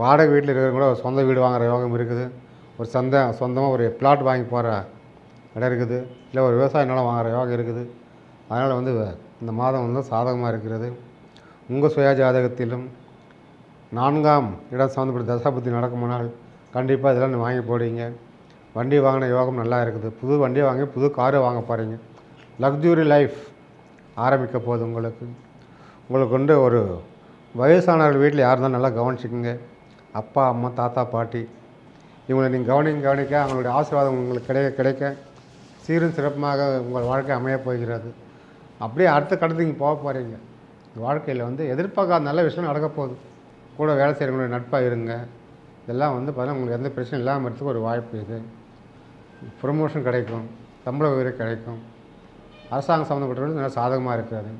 வாடகை வீட்டில் இருக்கிறவங்க கூட ஒரு சொந்த வீடு வாங்குகிற யோகம் இருக்குது. ஒரு சொந்த சொந்தமாக ஒரு பிளாட் வாங்கி போகிற இடம் இருக்குது. இல்லை ஒரு விவசாய நிலம் வாங்குகிற யோகம் இருக்குது. அதனால் வந்து இந்த மாதம் வந்து சாதகமாக இருக்கிறது. உங்கள் சுய ஜாதகத்திலும் நான்காம் இடம் சம்மந்தப்பட்ட தசாபுத்தி நடக்குமானால் கண்டிப்பாக இதெல்லாம் நீ வாங்கி போடுவீங்க. வண்டி வாங்கின யோகம் நல்லா இருக்குது. புது வண்டியை வாங்கி புது காரு வாங்க போகிறீங்க லக்ஸுரி லைஃப் ஆரம்பிக்க போகுது உங்களுக்கு. உங்களுக்கு வந்து ஒரு வயசானவர்கள் வீட்டில் யார் இருந்தாலும் நல்லா கவனிச்சுக்குங்க. அப்பா அம்மா தாத்தா பாட்டி. இவங்களை நீங்கள் கவனிக்க கவனிக்க அவங்களுடைய ஆசீர்வாதம் உங்களுக்கு கிடைக்க கிடைக்க சீரும் சிறப்புமாக உங்கள் வாழ்க்கை அமையப் போகிறது. அப்படியே அடுத்த கட்டத்துக்கு நீங்கள் போக போகிறீங்க வாழ்க்கையில் வந்து எதிர்பார்க்காத நல்ல விஷயம் நடக்க போகுது. கூட வேலை செய்கிறவங்களுடைய நட்பாக இருங்க. இதெல்லாம் வந்து பார்த்தீங்கன்னா உங்களுக்கு எந்த பிரச்சனையும் இல்லாமல் இருக்கிறதுக்கு ஒரு வாய்ப்பு இது. ப்ரொமோஷன் கிடைக்கும். சம்பள உயர்வு கிடைக்கும். அரசாங்கம் சம்மந்தப்பட்டவர்களுக்கு நல்லா சாதகமாக இருக்கிறது.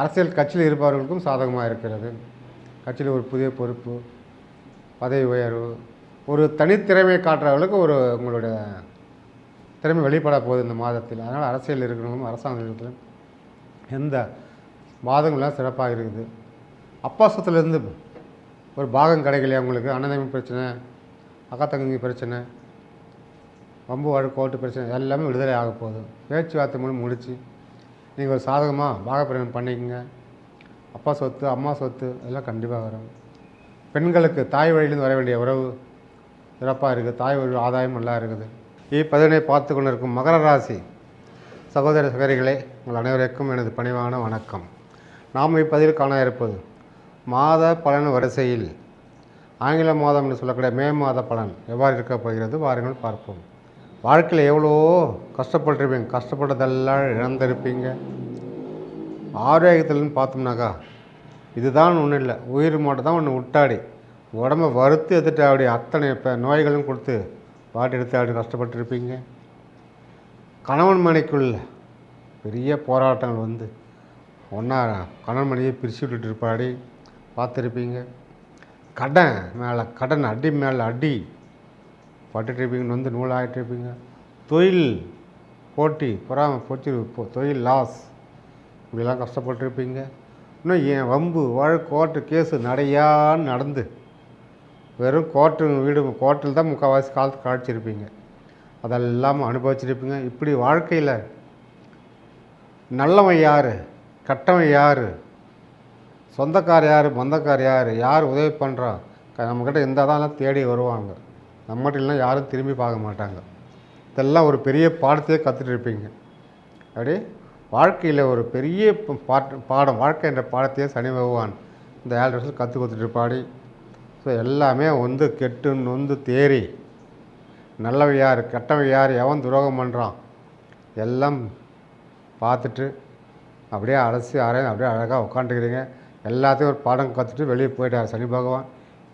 அரசியல் கட்சியில் இருப்பவர்களுக்கும் சாதகமாக இருக்கிறது. கட்சியில் ஒரு புதிய பொறுப்பு பதவி உயர்வு ஒரு தனித்திறமையை காட்டுறவர்களுக்கு ஒரு உங்களுடைய திறமை வெளிப்பட போகுது இந்த மாதத்தில். அதனால் அரசியல் இருக்கிறவங்களும் அரசாங்கத்திலும் எந்த வாதங்கள்லாம் சிறப்பாக இருக்குது. அப்பாசத்துலேருந்து ஒரு பாகம் கிடைக்கலையா உங்களுக்கு? அன்னதமி பிரச்சனை அக்கா தங்கி பிரச்சனை வம்பு வழக்கு கோர்ட்டு பிரச்சனை எல்லாமே விடுதலை ஆக போகுது. பேச்சுவார்த்தை மூலம் முடித்து நீங்கள் ஒரு சாதகமாக பாகப்பிரயம் பண்ணிக்கங்க. அப்பா சொத்து அம்மா சொத்து இதெல்லாம் கண்டிப்பாக வரும். பெண்களுக்கு தாய் வழியிலேருந்து வர வேண்டிய உறவு சிறப்பாக இருக்குது தாய் வழி ஆதாயம் நல்லா இருக்குது. இப்பதினை பார்த்து கொண்டிருக்கும் மகர ராசி சகோதர சகோதரிகளே உங்கள் அனைவருக்கும் எனது பணிவான வணக்கம். நாம் இப்பதில் காண இருப்பது மாத பலன் வரிசையில் ஆங்கில மாதம் என்று சொல்லக்கூடிய மே மாத பலன் எவ்வாறு இருக்கப் போகிறது? வாருங்கள் பார்ப்போம். வாழ்க்கையில் எவ்வளோ கஷ்டப்பட்டிருப்பீங்க? கஷ்டப்பட்டதெல்லாம் இழந்திருப்பீங்க. ஆரோக்கியத்தில்னு பார்த்தோம்னாக்கா இதுதான் ஒன்றும் இல்லை. உயிர் மட்டும் தான் ஒன்று விட்டாடி உடம்ப வறுத்து எடுத்துட்டு அப்படி அத்தனை இப்போ நோய்களும் கொடுத்து பாட்டு எடுத்து அப்படி கஷ்டப்பட்டிருப்பீங்க. கணவன் மனைக்குள்ள பெரிய போராட்டங்கள் வந்து. ஒன்றா கணவன் மனையை பிரித்து விட்டுட்டு இருப்பாடி. பார்த்துருப்பீங்க. கடன் மேலே கடன் அடி மேலே அடி. பட்டுட்ருப்பீங்கன்னு வந்து நூலாகிட்ருப்பீங்க தொழில் போட்டி பொறாமை போச்சு தொழில் லாஸ் இப்படிலாம் கஷ்டப்பட்டிருப்பீங்க. இன்னும் ஏன் வம்பு வழக்கு கோர்ட்டு கேஸு நடையான்னு நடந்து வெறும் கோர்ட்டு வீடு கோர்ட்டில் தான் முக்கால்வாசி காலத்து கழிச்சிருப்பீங்க. அதெல்லாம் அனுபவிச்சிருப்பீங்க. இப்படி வாழ்க்கையில் நல்லவன் யார்? கட்டவன் யார்? சொந்தக்கார் யார்? பந்தக்கார் யார்? யார் உதவி பண்ணுறா நம்மக்கிட்ட இருந்தால் தான் தேடி வருவாங்க. நம்மகிட்ட இல்லைனா யாரும் திரும்பி பார்க்க மாட்டாங்க. இதெல்லாம் ஒரு பெரிய பாடத்தையே கற்றுட்டு இருப்பீங்க. அப்படி வாழ்க்கையில் ஒரு பெரிய பாட்டு பாடம் வாழ்க்கை என்ற பாடத்தையே சனி பகவான் இந்த ஏழு வருஷம் கற்றுக் கொடுத்துட்டு இருப்பாடி. ஸோ எல்லாமே வந்து கெட்டு நொந்து தேறி நல்லவன் யார் கெட்டவன் யார் எவன் துரோகம் பண்ணுறான் எல்லாம் பார்த்துட்டு அப்படியே அலசி அரையும் அப்படியே அழகாக உட்காந்துக்கிறீங்க எல்லாத்தையும் ஒரு பாடம் கற்றுட்டு வெளியே போயிட்டார் சனி பகவான்.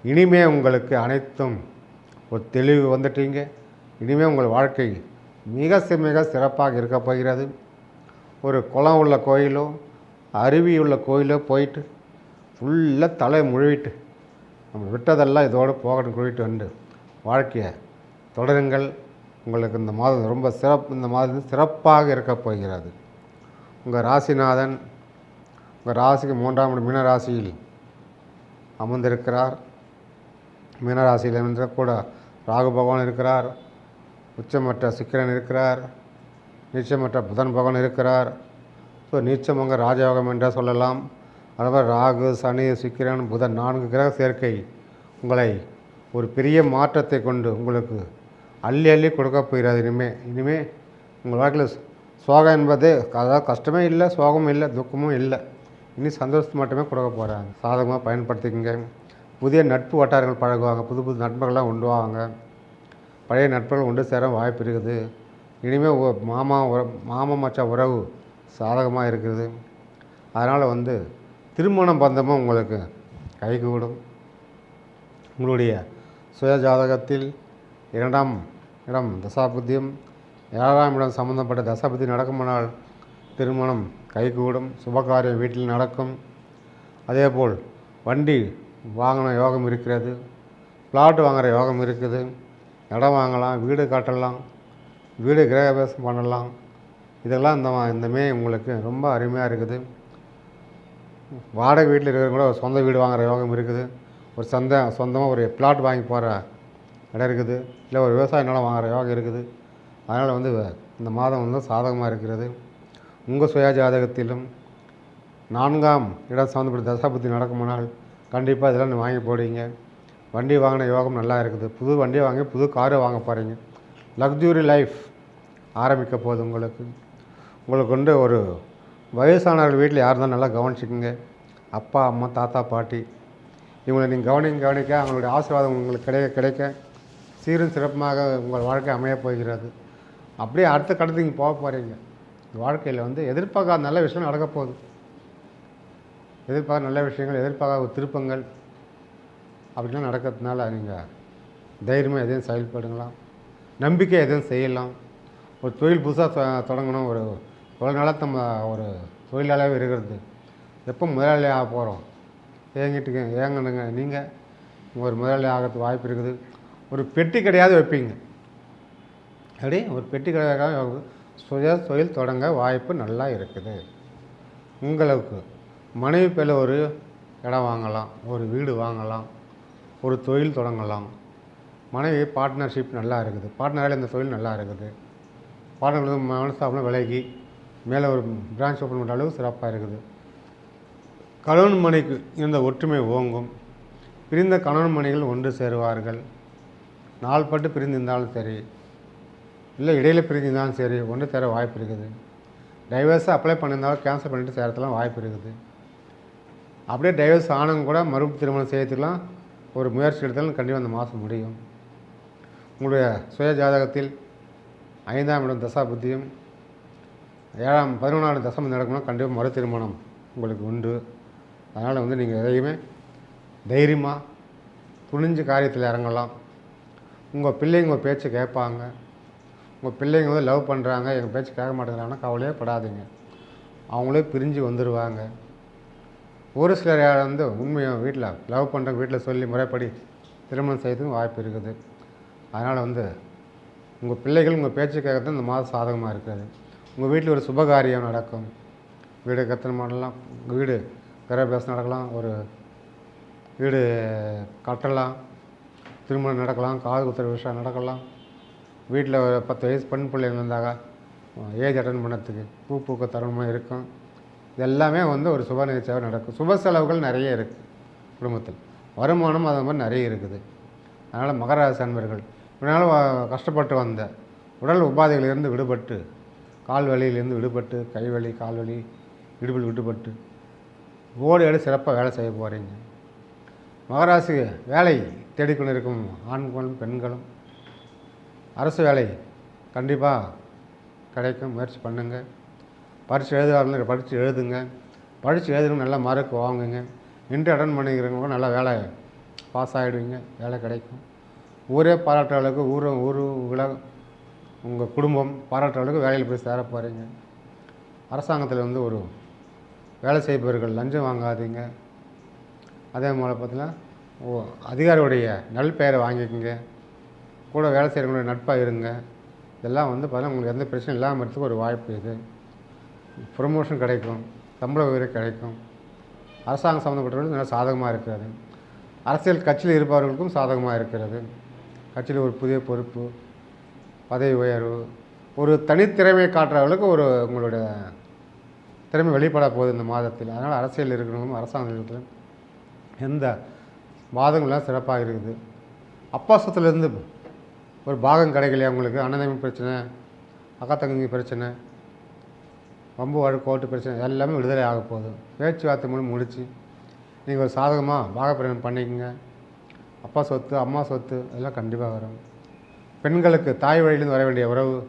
இனிமே உங்களுக்கு அனைத்தும் ஒரு தெளிவு வந்துட்டீங்க. இனிமேல் உங்கள் வாழ்க்கை மிக மிக சிறப்பாக இருக்க போகிறது. ஒரு குளம் உள்ள கோயிலோ அருவி உள்ள கோயிலோ போயிட்டு ஃபுல்லாக தலை முழுவிட்டு நம்ம விட்டதெல்லாம் இதோடு போகணும் குழுவிட்டு வந்து வாழ்க்கையை தொடருங்கள். உங்களுக்கு இந்த மாதம் ரொம்ப சிறப்பு இந்த மாதம் சிறப்பாக இருக்க போகிறது. உங்கள் ராசிநாதன் உங்கள் ராசிக்கு மூன்றாம் மீன ராசியில் அமர்ந்திருக்கிறார். மீனராசியில் கூட ராகு பகவான் இருக்கிறார். உச்சமற்ற சுக்கிரன் இருக்கிறார். நீச்சமற்ற புதன் பகவான் இருக்கிறார். ஸோ நீச்சமங்க ராஜயோகம் என்றே சொல்லலாம். அதுமாதிரி ராகு சனி சுக்கிரன் புதன் நான்கு கிரக சேர்க்கை உங்களை ஒரு பெரிய மாற்றத்தை கொண்டு உங்களுக்கு அள்ளி அள்ளி கொடுக்க போகிறது இனிமே இனிமே உங்கள் வாழ்க்கையில் சோகம் என்பது அதாவது கஷ்டமே இல்லை சோகமும் இல்லை துக்கமும் இல்லை. இனி சந்தோஷத்தை மட்டுமே கொடுக்க போகிறாங்க சாதகமாக பயன்படுத்திக்கங்க. புதிய நட்பு வட்டாரங்கள் பழகுவாங்க. புது புது நண்பர்கள்லாம் உண்டுவாங்க. பழைய நட்புகள் ஒன்று சேர வாய்ப்பு இருக்குது. இனிமேல் மாமா உற மாமா மச்சா உறவு சாதகமாக இருக்குது. அதனால் வந்து திருமணம் பந்தமும் உங்களுக்கு கைகூடும். உங்களுடைய சுய ஜாதகத்தில் இரண்டாம் இடம் தசாபுத்தியும் ஏழாம் இடம் சம்பந்தப்பட்ட தசாபுத்தி நடக்குமானால் திருமணம் கைகூடும் சுபகாரியம் வீட்டில் நடக்கும். அதேபோல் வண்டி வாங்கின யோகம் இருக்கிறது பிளாட் வாங்குகிற யோகம் இருக்குது. இடம் வாங்கலாம் வீடு கட்டலாம் வீடு கிரகபிரவேசம் பண்ணலாம். இதெல்லாம் இந்த மா- இந்த உங்களுக்கு ரொம்ப அருமையாக இருக்குது. வாடகை வீட்டில் இருக்கிறவங்க கூட ஒரு சொந்த வீடு வாங்குகிற யோகம் இருக்குது. ஒரு சந்த சொந்தமாக ஒரு பிளாட் வாங்கி போகிற இடம் இருக்குது. இல்லை ஒரு விவசாய நிலம் வாங்குற யோகம் இருக்குது. அதனால் வந்து இந்த மாதம் வந்து சாதகமாக இருக்கிறது. உங்கள் சுய ஜாதகத்திலும் நான்காம் இடம் சம்மந்தப்பட்ட தசாபத்தி நடக்குமானால் கண்டிப்பாக இதெல்லாம் வாங்கி போடுவீங்க. வண்டி வாங்கின யோகம் நல்லா இருக்குது. புது வண்டியை வாங்கி புது காரு வாங்க போகிறீங்க லக்ஸுரி லைஃப் ஆரம்பிக்க போகுது உங்களுக்கு. உங்களுக்கு வந்து ஒரு வயசானவர்கள் வீட்டில் யார் தான் நல்லா கவனிச்சிக்கோங்க. அப்பா அம்மா தாத்தா பாட்டி இவங்களை நீங்கள் கவனிக்க கவனிக்க அவங்களுடைய ஆசீர்வாதம் உங்களுக்கு கிடைக்க கிடைக்க சீரும் சிறப்புமாக உங்கள் வாழ்க்கை அமையப் போகிறது. அப்படியே அடுத்த கட்டத்துக்கு நீங்கள் போக போகிறீங்க வாழ்க்கையில் வந்து எதிர்பார்க்காத நல்ல விஷயம் நடக்க போகுது. எதிர்பார்க்க நல்ல விஷயங்கள் எதிர்பார்க்காத திருப்பங்கள் அப்படிலாம் நடக்கிறதுனால நீங்கள் தைரியமாக எதையும் செயல்படுங்களாம் நம்பிக்கை எதுவும் செய்யலாம். ஒரு தொழில் புதுசாக தொடங்கணும். ஒரு இவ்வளோ நாளாக நம்ம ஒரு தொழிலாளியாக இருக்கிறது. எப்போ முதலாளி ஆக போகிறோம் ஏங்கிட்டு ஏங்கணுங்க. நீங்கள் ஒரு முதலாளி ஆகிறதுக்கு வாய்ப்பு இருக்குது. ஒரு பெட்டி கடையாவது வைப்பீங்க. அப்படி ஒரு பெட்டி கடையாக சுய தொழில் தொடங்க வாய்ப்பு நல்லா இருக்குது. உங்களுக்கு மனைவி பேரில் ஒரு இடம் வாங்கலாம் ஒரு வீடு வாங்கலாம். ஒரு தொழில் தொடங்கலாம். மனைவி பார்ட்னர்ஷிப் நல்லா இருக்குது. பார்ட்னரால் இந்த தொழில் நல்லா இருக்குது. பார்ட்னர் மனஸ்தாபனம் விலகி மேலே ஒரு பிரான்ச் ஓப்பன் பண்ணுற அளவுக்கு சிறப்பாக இருக்குது. கணவன் மனைக்கு இருந்த ஒற்றுமை ஓங்கும். பிரிந்த கணவன் மனைகள் ஒன்று சேருவார்கள். நாள்பட்டு பிரிந்திருந்தாலும் சரி இல்லை இடையில் பிரிஞ்சிருந்தாலும் சரி ஒன்று சேர வாய்ப்பு இருக்குது. டைவர்ஸை அப்ளை பண்ணியிருந்தாலும் கேன்சல் பண்ணிட்டு சேரத்துலாம் வாய்ப்பு இருக்குது. அப்படியே டைவர்ஸ் ஆனவங்க கூட மறுபடி திருமணம் செய்யறதுக்கெலாம் ஒரு முயற்சி எடுத்தாலும் கண்டிப்பாக அந்த மாதம் முடியும். உங்களுடைய சுய ஜாதகத்தில் ஐந்தாம் இடம் தசா புத்தியும் ஏழாம் பதினொன்றாம் தசம் நடக்கணும்னா கண்டிப்பாக மறு திருமணம் உங்களுக்கு உண்டு. அதனால் வந்து நீங்கள் எதையுமே தைரியமாக துணிஞ்சு காரியத்தில் இறங்கலாம். உங்கள் பிள்ளைங்க உங்கள் பேச்சு கேட்பாங்க. உங்கள் பிள்ளைங்க வந்து லவ் பண்ணுறாங்க எங்கள் பேச்சு கேட்க மாட்டேங்கிறாங்கன்னா கவலையே படாதீங்க. அவங்களே பிரிஞ்சு வந்துடுவாங்க ஒரு சிலர் யார் வந்து உண்மையாக வீட்டில் லவ் பண்ணுறவங்க வீட்டில் சொல்லி முறைப்படி திருமணம் செய்யறதுக்கும் வாய்ப்பு இருக்குது. அதனால் வந்து உங்கள் பிள்ளைகள் உங்கள் பேச்சுக்காக தான் இந்த மாதம் சாதகமாக இருக்குது. உங்கள் வீட்டில் ஒரு சுபகாரியம் நடக்கும். வீடு கத்தனை மாடலாம் வீடு கிரகபிரவேசம் நடக்கலாம் ஒரு வீடு கட்டலாம் திருமணம் நடக்கலாம் காது குத்துற விஷயம் நடக்கலாம். வீட்டில் ஒரு பத்து வயசு பெண் பிள்ளைங்க வந்தாக்கா ஏஜ் அட்டன் பண்ணத்துக்கு பூ பூக்க தருணமாக இருக்கும். இதெல்லாமே வந்து ஒரு சுப நிகழ்ச்சியாக நடக்கும். சுப செலவுகள் நிறைய இருக்குது குடும்பத்தில். வருமானம் அது மாதிரி நிறைய இருக்குது. அதனால் மகராசி அன்பர்கள் இதனால் கஷ்டப்பட்டு வந்த உடல் உபாதைகளிலிருந்து விடுபட்டு கால் வலியிலிருந்து விடுபட்டு கை வலி கால் வலி இடுப்பில் விடுபட்டு ஓடி ஆடி சிறப்பாக வேலை செய்ய போகிறீங்க மகராசி வேலை தேடிக்கொண்டு இருக்கும் ஆண்களும் பெண்களும் அரசு வேலை கண்டிப்பாக கிடைக்கும். முயற்சி பண்ணுங்கள் பரீட்சை எழுதுவாங்க படித்து எழுதுங்க. படித்து எழுதுங்க நல்லா மார்க் வாங்குங்க. இன்ட்ரி அட்டன் பண்ணிக்கிறவங்க கூட நல்லா வேலை பாஸ் ஆகிடுவீங்க வேலை கிடைக்கும். ஊரே பாராட்டுற அளவுக்கு ஊர் ஊர் உலகம் உங்கள் குடும்பம் பாராட்டுற அளவுக்கு வேலையில் போய் சேர போகிறீங்க அரசாங்கத்தில் வந்து ஒரு வேலை செய்பவர்கள் லஞ்சம் வாங்காதீங்க. அதே போல் பார்த்தீங்கன்னா ஓ அதிகாரியுடைய நல் பெயரை வாங்கிக்கோங்க. கூட வேலை செய்கிறவங்களுடைய நட்பாக இருங்க. இதெல்லாம் வந்து பார்த்தீங்கன்னா உங்களுக்கு எந்த பிரச்சனையும் இல்லாமல் இருக்கிறதுக்கு ஒரு வாய்ப்பு இது. ப்ரொமோஷன் கிடைக்கும் சம்பள உயர்வு கிடைக்கும். அரசாங்கம் சம்மந்தப்பட்டவர்களுக்கு நல்ல சாதகமாக இருக்கிறது. அரசியல் கட்சியில் இருப்பவர்களுக்கும் சாதகமாக இருக்கிறது. கட்சியில் ஒரு புதிய பொறுப்பு பதவி உயர்வு ஒரு தனித்திறமையை காட்டுறவர்களுக்கு ஒரு உங்களுடைய திறமை வெளிப்பட போகுது இந்த மாதத்தில். அதனால் அரசியல் இருக்கிறவங்களும் அரசாங்கத்தில் எந்த வாதங்கள்லாம் சிறப்பாக இருக்குது. அப்பாசத்துலேருந்து ஒரு பாகம் கிடைக்கலையா உங்களுக்கு? அன்னதம்பி பிரச்சனை அக்கா தங்கி பிரச்சனை வம்பு வழக்கு கோர்ட்டு பிரச்சனை எல்லாமே விடுதலை ஆக போகுது. பேச்சுவார்த்தை மூலம் முடித்து நீங்கள் ஒரு சாதகமாக பாகப்பிரயம் பண்ணிக்கங்க. அப்பா சொத்து அம்மா சொத்து இதெல்லாம் கண்டிப்பாக வரும். பெண்களுக்கு தாய் வழியிலேருந்து வர வேண்டிய உறவு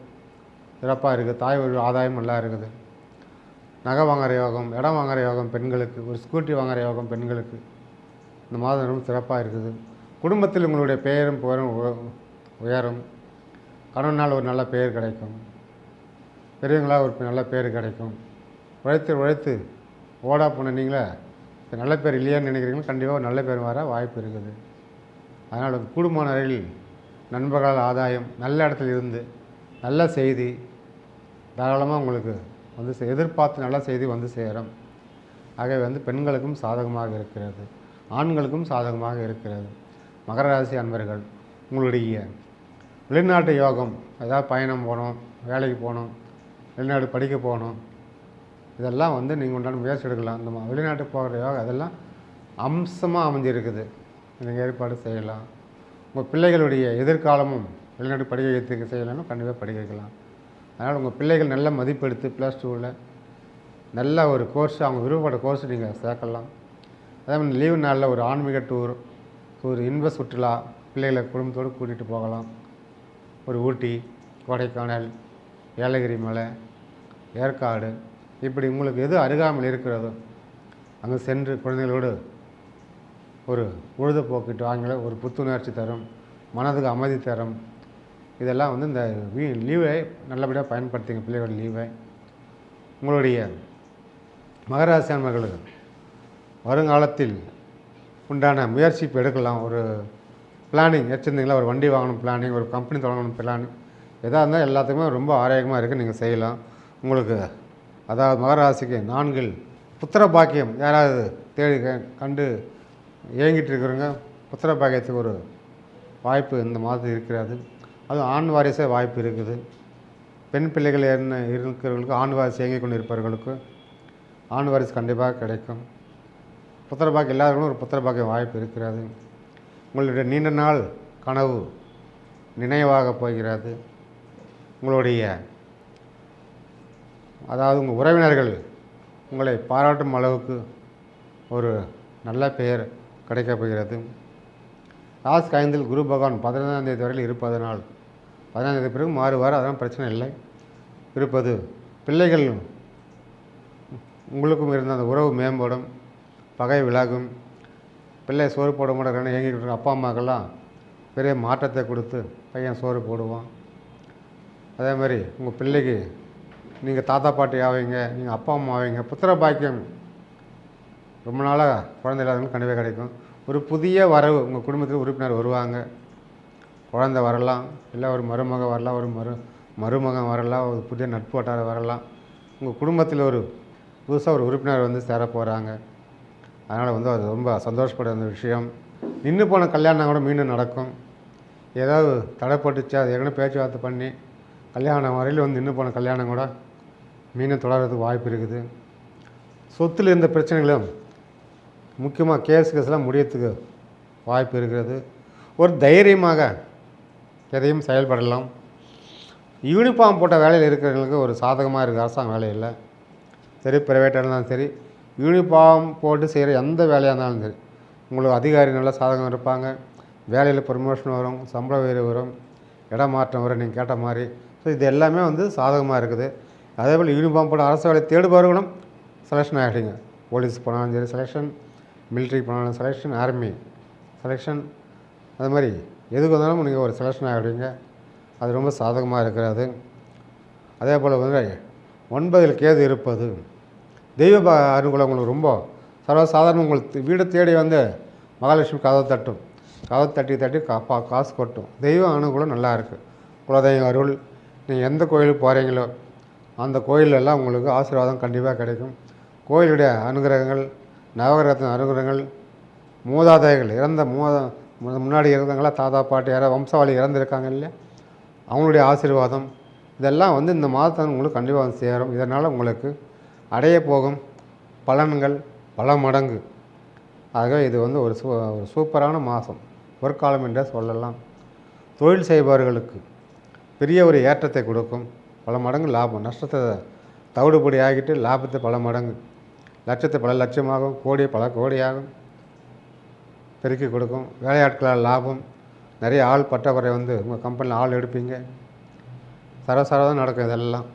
சிறப்பாக இருக்குது. தாய் வழி ஆதாயம் நல்லா இருக்குது. நகை வாங்குற யோகம் இடம் வாங்குற யோகம் பெண்களுக்கு ஒரு ஸ்கூட்டி வாங்குற யோகம் பெண்களுக்கு. இந்த மாதம் ரொம்ப சிறப்பாக இருக்குது. குடும்பத்தில் உங்களுடைய பெயரும் புகழும் உ- உயரும். கணவனால் ஒரு நல்ல பெயர் கிடைக்கும். பெரியவங்களாக ஒரு நல்ல பேர் கிடைக்கும். உழைத்து உழைத்து ஓடா போனீங்களே நல்ல பேர் இல்லையான்னு நினைக்கிறீங்களோ? கண்டிப்பாக ஒரு நல்ல பேர் வர வாய்ப்பு இருக்குது. அதனால் கூடுமான வரையில் நண்பர்களால் ஆதாயம் நல்ல இடத்துல இருந்து நல்ல செய்தி தாராளமாக உங்களுக்கு வந்து எதிர்பார்த்து நல்ல செய்தி வந்து சேரும். ஆகவே வந்து பெண்களுக்கும் சாதகமாக இருக்கிறது. ஆண்களுக்கும் சாதகமாக இருக்கிறது. மகர ராசி அன்பர்கள் உங்களுடைய வெளிநாட்டு யோகம் ஏதாவது பயணம் போகணும் வேலைக்கு போகணும் வெளிநாடு படிக்க போகணும். இதெல்லாம் வந்து நீங்கள் உண்டான முயற்சி எடுக்கலாம். இந்த வெளிநாட்டுக்கு வெளிநாட்டு போகிற யோகா அதெல்லாம் அம்சமாக அமைஞ்சிருக்குது. நீங்கள் ஏற்பாடு செய்யலாம். உங்கள் பிள்ளைகளுடைய எதிர்காலமும் வெளிநாட்டு படிக்க வைத்துக்க செய்யலாம்னா கண்டிப்பாக படிக்க வைக்கலாம். அதனால் உங்கள் பிள்ளைகள் நல்ல மதிப்பெடுத்து ப்ளஸ் டூவில் நல்ல ஒரு கோர்ஸ் அவங்க விருப்பப்பட்ட கோர்ஸ் நீங்கள் சேர்க்கலாம். அதே மாதிரி லீவு நாளில் ஒரு ஆன்மீக டூர் ஒரு இன்ப சுற்றுலா பிள்ளைகளை குடும்பத்தோடு கூட்டிகிட்டு போகலாம். ஒரு ஊட்டி கொடைக்கானல் ஏலகிரி மலை ஏற்காடு இப்படி உங்களுக்கு எது அருகாமையில் இருக்கிறதோ அங்கே சென்று குழந்தைகளோடு ஒரு பொழுதுபோக்கிட்டு வாங்கல ஒரு புத்துணர்ச்சி தரும் மனதுக்கு அமைதி தரும். இதெல்லாம் வந்து இந்த வீ லீவை நல்லபடியாக பயன்படுத்திங்க பிள்ளைகளோட லீவை உங்களுடைய மகராசி மகளுக்கு வருங்காலத்தில் உண்டான முயற்சி இப்போ எடுக்கலாம். ஒரு பிளானிங் வச்சுருந்தீங்களா? ஒரு வண்டி வாங்கணும் பிளானிங் ஒரு கம்பெனி தொடங்கணும் பிளானிங் எதாக இருந்தால் எல்லாத்துக்குமே ரொம்ப ஆரோக்கியமாக இருக்குது நீங்கள் செய்யலாம். உங்களுக்கு அதாவது மகராசிக்கு நான்கில் புத்திர பாக்கியம் யாராவது தேடி கண்டு இயங்கிட்டு இருக்கிறவங்க புத்திர பாக்கியத்துக்கு ஒரு வாய்ப்பு இந்த மாதத்தில் இருக்கிறது. அதுவும் ஆண் வாரிசே வாய்ப்பு இருக்குது. பெண் பிள்ளைகள் என்ன இருக்கிறவங்களுக்கு ஆண் வாரிசு இயங்கிக் கொண்டு இருப்பவர்களுக்கு ஆண் வாரிசு கண்டிப்பாக கிடைக்கும். புத்திர பாக்கியம் எல்லாருக்கும் ஒரு புத்திர பாக்கியம் வாய்ப்பு இருக்கிறது. உங்களுடைய நீண்ட நாள் கனவு நினைவாக போகிறது. உங்களுடைய அதாவது உங்கள் உறவினர்கள் உங்களை பாராட்டும் அளவுக்கு ஒரு நல்ல பெயர் கிடைக்கப் போகிறது. லாஸ்ட் ஐந்தில் குரு பகவான் பதினைந்தாம் தேதி வரையில் இருப்பதனால் பதினைந்தாம் தேதி பிறகு மாறுவார் அதெல்லாம் பிரச்சனை இல்லை. இருப்பது பிள்ளைகள் உங்களுக்கும் இருந்த அந்த உறவு மேம்படும் பகை விலகும். பிள்ளை சோறு போட மாட்டேங்கிறான்னு ஏங்கிட்டு அப்பா அம்மாக்கெல்லாம் பெரிய மாற்றத்தை கொடுத்து பையன் சோறு போடுவான். அதே மாதிரி உங்கள் பிள்ளைக்கு நீங்கள் தாத்தா பாட்டி ஆவீங்க நீங்கள் அப்பா அம்மா ஆவீங்க புத்திர பாக்கியம் ரொம்ப நாளாக குழந்தை இல்லாதவங்களுக்கு கண்டிப்பாக கிடைக்கும். ஒரு புதிய வரவு உங்கள் குடும்பத்தில் உறுப்பினர் வருவாங்க. குழந்தை வரலாம் இல்லை ஒரு மருமக வரலாம் ஒரு மரு மருமகன் வரலாம் ஒரு புதிய நட்பு வட்டாரம் வரலாம். உங்கள் குடும்பத்தில் ஒரு புதுசாக ஒரு உறுப்பினர் வந்து சேர போகிறாங்க அதனால் வந்து அது ரொம்ப சந்தோஷப்பட அந்த விஷயம். நின்று போன கல்யாணம் கூட மீண்டும் நடக்கும். ஏதாவது தடைப்பட்டுச்சு அது ஏற்கனவே பேச்சுவார்த்தை பண்ணி கல்யாணம் வரையில் வந்து நின்று போன கல்யாணம் கூட மீண்டும் தொடர்கிறதுக்கு வாய்ப்பு இருக்குது. சொத்தில் இருந்த பிரச்சனைகளும் முக்கியமாக கேஸ் கேஸ்லாம் முடியறதுக்கு வாய்ப்பு இருக்கிறது. ஒரு தைரியமாக எதையும் செயல்படலாம். யூனிஃபார்ம் போட்ட வேலையில் இருக்கிறவங்களுக்கு ஒரு சாதகமாக இருக்குது அரசாங்க வேலையில் சரி ப்ரைவேட்டாக இருந்தாலும் சரி யூனிஃபார்ம் போட்டு செய்கிற எந்த வேலையாக இருந்தாலும் சரி உங்களுக்கு அதிகாரி நல்லா சாதகம் இருப்பாங்க. வேலையில் ப்ரமோஷன் வரும் சம்பள உயர்வு வரும் இடமாற்றம் வரும் நீங்கள் கேட்ட மாதிரி ஸோ இது எல்லாமே வந்து சாதகமாக இருக்குது. அதே போல் யூனிஃபார்ம் போட அரசு வேலை தேடுபவர்களும் செலெக்ஷன் ஆகிடுங்க. போலீஸ் போனாலும் சரி செலெக்ஷன் மிலிட்ரி போனாலும் செலெக்ஷன் ஆர்மி செலெக்ஷன் அது மாதிரி எதுக்கு வந்தாலும் நீங்கள் ஒரு செலெக்ஷன் ஆகிடுவீங்க. அது ரொம்ப சாதகமாக இருக்கிறது. அதே போல் வந்து ஒன்பதில் கேது இருப்பது. தெய்வ ப- அனுகூலம் உங்களுக்கு ரொம்ப சர்வசாதாரணம் உங்களுக்கு வீடு தேடி வந்து மகாலட்சுமி கதவை தட்டும். கதவை தட்டி தட்டி காப்பா காசு கொட்டும். தெய்வ அனுகூலம் நல்லா இருக்குது குலதெய்வம் அருள் நீங்கள் எந்த கோயிலுக்கு போகிறீங்களோ அந்த கோயிலெல்லாம் உங்களுக்கு ஆசீர்வாதம் கண்டிப்பாக கிடைக்கும். கோயிலுடைய அனுகிரகங்கள் நவகிரகத்தின் அனுகிரகங்கள் மூதாதைகள் இறந்த மூத முன்னாடி இருந்தவங்களா தாத்தா பாட்டி யாராவது வம்சாவளி இறந்துருக்காங்க இல்லையா? அவங்களுடைய ஆசீர்வாதம். இதெல்லாம் வந்து இந்த மாதத்தை உங்களுக்கு கண்டிப்பாக வந்து சேரும். இதனால் உங்களுக்கு அடைய போகும் பலன்கள் பல மடங்கு. ஆக இது வந்து ஒரு சூ ஒரு சூப்பரான மாதம். பொற்காலம் என்றே சொல்லலாம். தொழில் செய்பவர்களுக்கு பெரிய ஒரு ஏற்றத்தை கொடுக்கும். பல மடங்கு லாபம். நஷ்டத்தை தவிடுபடி ஆகிட்டு லாபத்தை பல மடங்கு லட்சத்தை பல லட்சமாகும் கோடி பல கோடியாகும் பெருக்கி கொடுக்கும். வேலையாட்களால் லாபம். நிறைய ஆள் பற்றாக்குறை வந்து உங்கள் கம்பெனியில் ஆள் எடுப்பீங்க. சரசரதான் நடக்கும் இதெல்லாம்.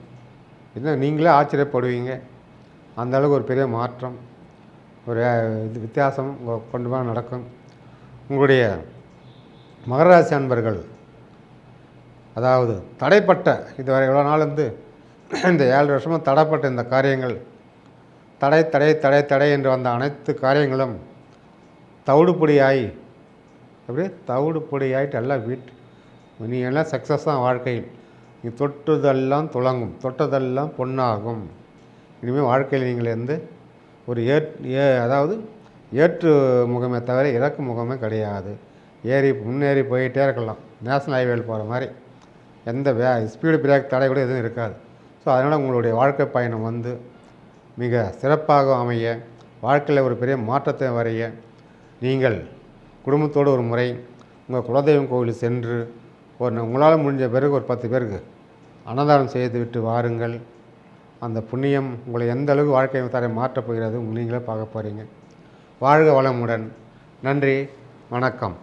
இன்னும் நீங்களே ஆச்சரியப்படுவீங்க. அந்த அளவுக்கு ஒரு பெரிய மாற்றம் ஒரு இது வித்தியாசம் கொண்டு போய் நடக்கும். உங்களுடைய மகராசி அன்பர்கள் அதாவது தடைப்பட்ட இதுவரை இவ்வளோ நாள் வந்து இந்த ஏழு வருஷமாக தடைப்பட்ட இந்த காரியங்கள் தடை தடை தடை தடை என்று வந்த அனைத்து காரியங்களும் தவிடுபொடியாகி அப்படியே தவிடுபொடியாகிட்டு எல்லாம் வீட்டு நீ எல்லாம் சக்ஸஸ் தான் வாழ்க்கையில். நீ தொட்டுதெல்லாம் துளங்கும் தொட்டதெல்லாம் பொன்னாகும். இனிமேல் வாழ்க்கையில் நீங்கள் வந்து ஒரு ஏ ஏ அதாவது ஏற்று முகமே தவிர இறக்கு முகமே கிடையாது. ஏறி முன்னேறி போயிட்டே இருக்கலாம். நேஷனல் ஹைவேல போகிற மாதிரி. எந்த வே ஸ்பீடு பிரேக் தடை கூட எதுவும் இருக்காது. ஸோ அதனால் உங்களுடைய வாழ்க்கை பயணம் வந்து மிக சிறப்பாக அமைய வாழ்க்கையில் ஒரு பெரிய மாற்றத்தை வரைய நீங்கள் குடும்பத்தோடு ஒரு முறை உங்கள் குலதெய்வம் கோவில் சென்று ஒரு உங்களால் முடிஞ்ச பிறகு ஒரு பத்து பேருக்கு அன்னதானம் செய்து விட்டு வாருங்கள். அந்த புண்ணியம் உங்களை எந்த அளவுக்கு வாழ்க்கை தரை மாற்றப் போகிறது நீங்களே பார்க்க போகிறீங்க வாழ்க வளமுடன். நன்றி. வணக்கம்.